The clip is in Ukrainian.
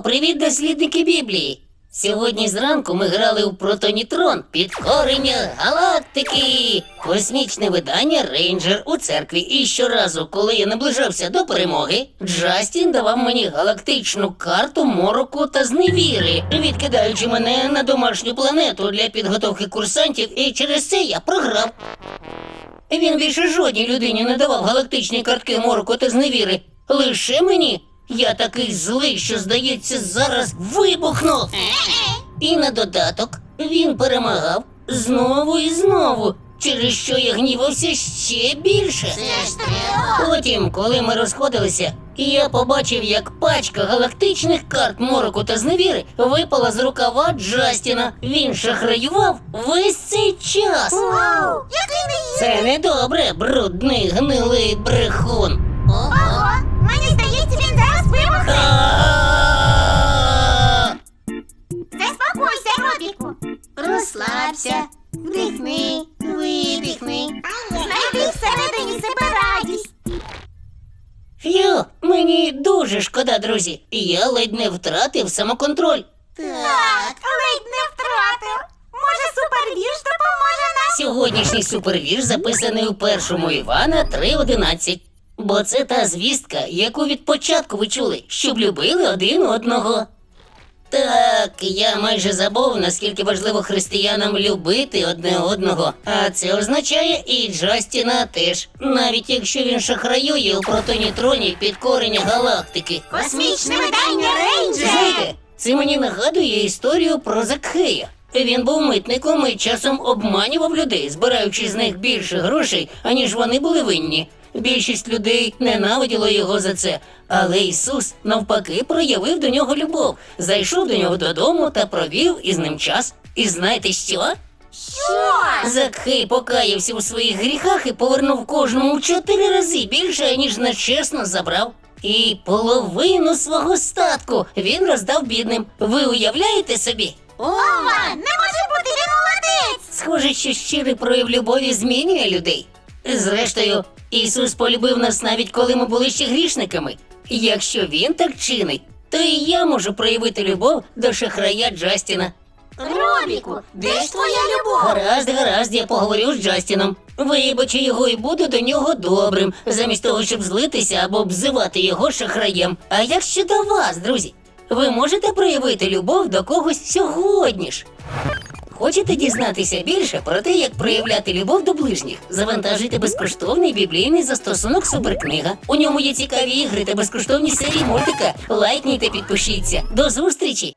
привіт, дослідники Біблії! Сьогодні зранку ми грали у Протонітрон підкорення галактики. Космічне видання Рейнджер у церкві. І щоразу, коли я наближався до перемоги, Джастін давав мені галактичну карту мороку та зневіри, відкидаючи мене на домашню планету для підготовки курсантів, і через це я програв. Він більше жодній людині не давав галактичні картки мороку та зневіри. Лише мені. Я такий злий, що, здається, зараз вибухну. І на додаток він перемагав знову і знову, через що я гнівався ще більше. Це. Потім, коли ми розходилися, я побачив, як пачка галактичних карт мороку та зневіри випала з рукава Джастіна. Він шахраював весь цей час. Який не Це недобре, брудний гнилий брехун. Розслабся, вдихни, видихни. Знайди всередині себе радість. Фью, мені дуже шкода, друзі. Я ледь не втратив самоконтроль. Так, ледь не втратив. Може, супервірш допоможе нам? Сьогоднішній супервірш записаний у першому Івана 3.11. Бо це та звістка, яку від початку ви чули, щоб любили один одного. Так, я майже забув, наскільки важливо християнам любити одне одного. А це означає і Джастіна теж. Навіть якщо він шахраює у протонітроні підкорення галактики. Космічне видання Рейнджер. Знаєте, це мені нагадує історію про Закхея. Він був митником і часом обманював людей, збираючи з них більше грошей, аніж вони були винні. Більшість людей ненавиділо його за це, але Ісус навпаки проявив до нього любов, зайшов до нього додому та провів із ним час. І знаєте що? Що? Закхей покаявся у своїх гріхах і повернув кожному в чотири рази більше, ніж нечесно забрав. І половину свого статку він роздав бідним. Ви уявляєте собі? Ова, не може бути, він молодець. Схоже, що щирий прояв любові змінює людей. Зрештою, Ісус полюбив нас навіть коли ми були ще грішниками. Якщо він так чинить, то і я можу проявити любов до шахрая Джастіна. Робіку, де ж твоя любов? Гаразд, гаразд, я поговорю з Джастіном. Вибачу його і буду до нього добрим, замість того, щоб злитися або обзивати його шахраєм. А як щодо вас, друзі? Ви можете проявити любов до когось сьогодні ж? Хочете дізнатися більше про те, як проявляти любов до ближніх? Завантажуйте безкоштовний біблійний застосунок Суперкнига. У ньому є цікаві ігри та безкоштовні серії мультика. Лайкніть та підпишіться. До зустрічі!